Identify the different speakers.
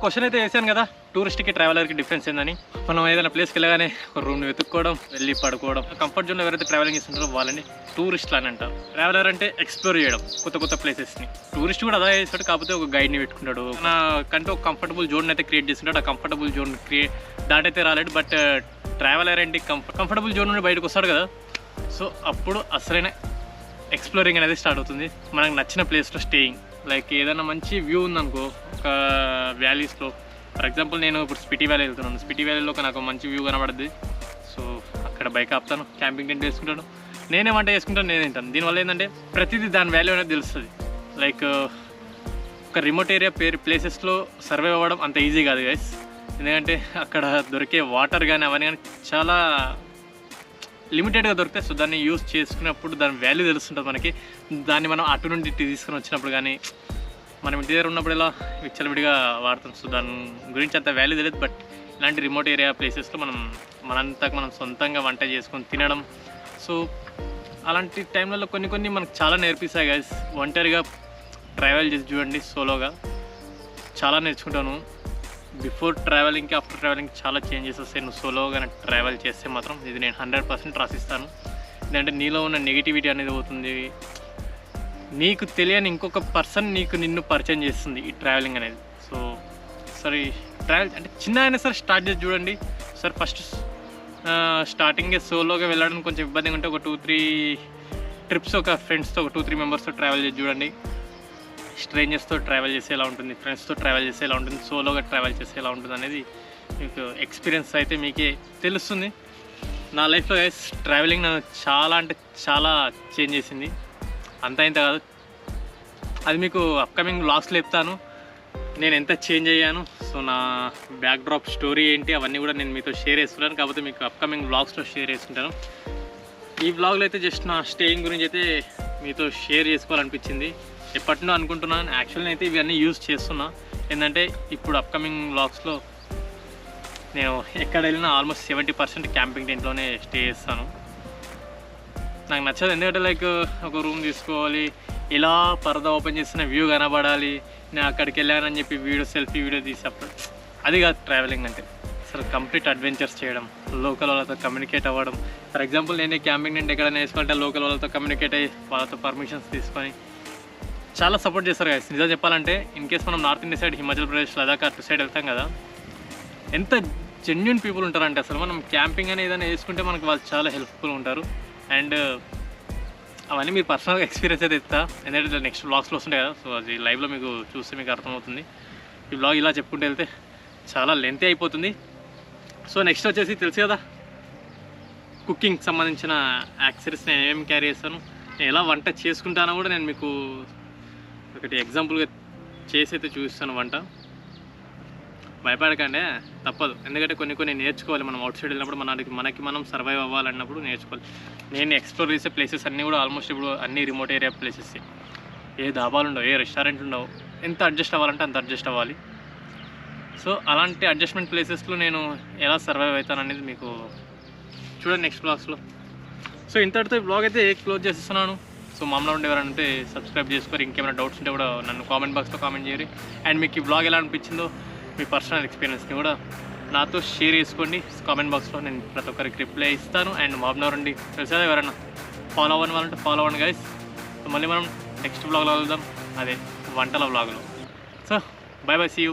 Speaker 1: Question అయితే వేసాను కదా. టూరిస్ట్కి ట్రావెలర్కి డిఫరెన్స్ ఏందని. మనం ఏదైనా ప్లేస్కి వెళ్ళగానే ఒక రూమ్ వెతుక్కోవడం వెళ్ళి పడుకోవడం కంఫర్ట్ జోన్లో ఎవరైతే ట్రావెలింగ్ చేస్తుంటారో వాళ్ళని టూరిస్ట్లు అని అంటారు. ట్రావెలర్ అంటే ఎక్స్ప్లోర్ చేయడం కొత్త కొత్త ప్లేసెస్ని టూరిస్ట్ కూడా అదే చేస్తాడు కాకపోతే ఒక గైడ్ని పెట్టుకుంటాడు. నా కంటే ఒక కంఫర్టబుల్ జోన్ అయితే క్రియేట్ చేస్తుంటాడు. ఆ కంఫర్టబుల్ జోన్ క్రియేట్ దాటైతే రాలేడు బట్ ట్రావెలర్ ఏంటి కంఫర్ట్ కంఫర్టబుల్ జోన్ నుండి బయటకు వస్తాడు కదా. సో అప్పుడు అసలైన ఎక్స్ప్లోరింగ్ అనేది స్టార్ట్ అవుతుంది. మనకు నచ్చిన ప్లేస్లో స్టేయింగ్. లైక్ ఏదైనా మంచి వ్యూ ఉందనుకో ఒక వ్యాలీస్లో. ఫర్ ఎగ్జాంపుల్ నేను ఇప్పుడు స్పిటీ వ్యాలీ వెళ్తున్నాను. స్పిటీ వ్యాలీలో ఒక నాకు మంచి వ్యూ కనబడుద్ది. సో అక్కడ బైక్ ఆపుతాను క్యాంపింగ్ టెంట్ వేసుకుంటాను. నేనే వంట చేసుకుంటాను నేను తింటాను. దీనివల్ల ఏంటంటే ప్రతిదీ దాని వాల్యూ అనేది తెలుస్తుంది. లైక్ ఒక రిమోట్ ఏరియా పేరు ప్లేసెస్లో సర్వే అవ్వడం అంత ఈజీ కాదు గైస్ ఎందుకంటే అక్కడ దొరికే వాటర్ కానీ అవన్నీ కానీ చాలా లిమిటెడ్గా దొరుకుతాయి సో దాన్ని యూస్ చేసుకున్నప్పుడు దాని వాల్యూ తెలుస్తుంటుంది మనకి. దాన్ని మనం అటు నుండి ఇటు తీసుకొని వచ్చినప్పుడు కానీ మనం ఇంటి దగ్గర ఉన్నప్పుడు ఇలా విచ్చలవిడిగా వాడుతాం. సో దాని గురించి అంత వాల్యూ తెలియదు బట్ ఇలాంటి రిమోట్ ఏరియా ప్లేసెస్లో మనం మనంతా మనం సొంతంగా వంట చేసుకొని తినడం. సో అలాంటి టైంలలో కొన్ని కొన్ని మనకు చాలా నేర్పిస్తాయి గైస్ ఒంటరిగా ట్రావెల్ చేసి చూడండి సోలోగా చాలా నేర్చుకుంటాను. బిఫోర్ ట్రావెలింగ్కి ఆఫ్టర్ ట్రావెలింగ్ చాలా చేంజెస్ వస్తాయి. నువ్వు సోలోగా ట్రావెల్ చేస్తే మాత్రం ఇది నేను హండ్రెడ్ పర్సెంట్ రాసిస్తాను. ఎందుకంటే నీలో ఉన్న నెగిటివిటీ అనేది పోతుంది. నీకు తెలియని ఇంకొక పర్సన్ నీకు నిన్ను పరిచయం చేస్తుంది ఈ ట్రావెలింగ్ అనేది. సో సరే ట్రావెల్ అంటే చిన్న అయినా సరే స్టార్ట్ చేసి చూడండి. సార్ ఫస్ట్ స్టార్టింగే సోలోగా వెళ్ళడం కొంచెం ఇబ్బందిగా ఉంటే ఒక టూ త్రీ ట్రిప్స్ ఒక ఫ్రెండ్స్తో ఒక టూ త్రీ మెంబర్స్తో ట్రావెల్ చేసి చూడండి. స్ట్రేంజర్స్తో ట్రావెల్ చేసేలా ఉంటుంది ఫ్రెండ్స్తో ట్రావెల్ చేసేలా ఉంటుంది సోలోగా ట్రావెల్ చేసేలా ఉంటుంది అనేది మీకు ఎక్స్పీరియన్స్ అయితే మీకే తెలుస్తుంది. నా లైఫ్లో గైస్ ట్రావెలింగ్ నన్ను చాలా అంటే చాలా చేంజ్ చేసింది. అంత ఇంత కాదు. అది మీకు అప్కమింగ్ బ్లాగ్స్లో చెప్తాను. నేను ఎంత చేంజ్ అయ్యాను. సో నా బ్యాక్డ్రాప్ స్టోరీ ఏంటి అవన్నీ కూడా నేను మీతో షేర్ చేసుకున్నాను. కాకపోతే మీకు అప్కమింగ్ బ్లాగ్స్లో షేర్ చేసుకుంటాను. ఈ బ్లాగ్లో అయితే జస్ట్ నా స్టేయింగ్ గురించి అయితే మీతో షేర్ చేసుకోవాలనిపించింది. ఎప్పటినో అనుకుంటున్నాను యాక్చువల్గా అయితే ఇవన్నీ యూజ్ చేస్తున్నా. ఏంటంటే ఇప్పుడు అప్కమింగ్ బ్లాగ్స్లో నేను ఎక్కడ వెళ్ళినా ఆల్మోస్ట్ సెవెంటీ పర్సెంట్ క్యాంపింగ్ టెంట్లోనే స్టే చేస్తాను. నాకు నచ్చదు. ఎందుకంటే లైక్ ఒక రూమ్ తీసుకోవాలి ఇలా పరదా ఓపెన్ చేసిన వ్యూ కనబడాలి నేను అక్కడికి వెళ్ళానని చెప్పి వీడియో సెల్ఫీ వీడియో తీసేప్పుడు అది కాదు ట్రావెలింగ్ అంటే. అసలు కంప్లీట్ అడ్వెంచర్స్ చేయడం లోకల్ వాళ్ళతో కమ్యూనికేట్ అవ్వడం. ఫర్ ఎగ్జాంపుల్ నేనే క్యాంపింగ్ టెంట్ ఎక్కడైనా వేసుకుంటే లోకల్ వాళ్ళతో కమ్యూనికేట్ అయ్యి వాళ్ళతో పర్మిషన్స్ తీసుకొని చాలా సపోర్ట్ చేస్తారు కదా నిజం చెప్పాలంటే ఇన్ కేస్ మనం north India side Himachal Pradesh Ladakh అటు సైడ్ వెళ్తాం కదా ఎంత జెన్యున్ పీపుల్ ఉంటారంటే అసలు మనం క్యాంపింగ్ అనేది ఏదైనా వేసుకుంటే మనకు వాళ్ళు చాలా హెల్ప్ఫుల్ ఉంటారు. అండ్ uh, అవన్నీ మీరు పర్సనల్గా ఎక్స్పీరియన్స్ అయితే ఇస్తా. ఎందుకంటే నెక్స్ట్ బ్లాగ్స్లో వస్తుంటాయి కదా సో అది లైవ్లో మీకు చూస్తే మీకు అర్థమవుతుంది. ఈ బ్లాగ్ ఇలా చెప్పుకుంటూ వెళ్తే చాలా లెంతీ అయిపోతుంది. సో నెక్స్ట్ వచ్చేసి తెలుసు కదా కుకింగ్ సంబంధించిన యాక్సరీస్ నేను ఏమేమి క్యారీ చేస్తాను నేను ఎలా వంట చేసుకుంటానో కూడా నేను మీకు ఒకటి ఎగ్జాంపుల్గా చేసి అయితే చూపిస్తాను వంట. భయపడకండి తప్పదు. ఎందుకంటే కొన్ని కొన్ని నేర్చుకోవాలి మనం అవుట్ సైడ్ వెళ్ళినప్పుడు మనకి మనకి మనం సర్వైవ్ అవ్వాలన్నప్పుడు నేర్చుకోవాలి. నేను ఎక్స్ప్లోర్ చేసే ప్లేసెస్ అన్నీ కూడా ఆల్మోస్ట్ ఇప్పుడు అన్ని రిమోట్ ఏరియా ప్లేసెస్ ఏ. ధాబాలు ఉండవు ఏ రెస్టారెంట్లు ఉండవు. ఎంత అడ్జస్ట్ అవ్వాలంటే అంత అడ్జస్ట్ అవ్వాలి. సో అలాంటి అడ్జస్ట్మెంట్ ప్లేసెస్లో నేను ఎలా సర్వైవ్ అవుతాను అనేది మీకు చూడండి నెక్స్ట్ బ్లాగ్స్లో సో ఇంతటితో ఈ బ్లాగ్ అయితే క్లోజ్ చేసేస్తున్నాను. సో మామూలు ఉండేవారంటే సబ్స్క్రైబ్ చేసుకోరు. ఇంకేమైనా డౌట్స్ ఉంటే కూడా నన్ను కామెంట్ బాక్స్లో కామెంట్ చేయరు అండ్ మీకు ఈ బ్లాగ్ ఎలా అనిపించిందో మీ పర్సనల్ ఎక్స్పీరియన్స్ని కూడా నాతో షేర్ చేసుకోండి. కామెంట్ బాక్స్లో నేను ప్రతి ఒక్కరికి రిప్లై ఇస్తాను. అండ్ మాబ్నవర్ అండి. తెలుసా ఎవరైనా? ఫాలో అవ్వని వాళ్ళంటే ఫాలో అవ్వండి గైస్ సో మళ్ళీ మనం నెక్స్ట్ బ్లాగ్లో వెళ్దాం అదే వంటల బ్లాగ్లో so bye bye see you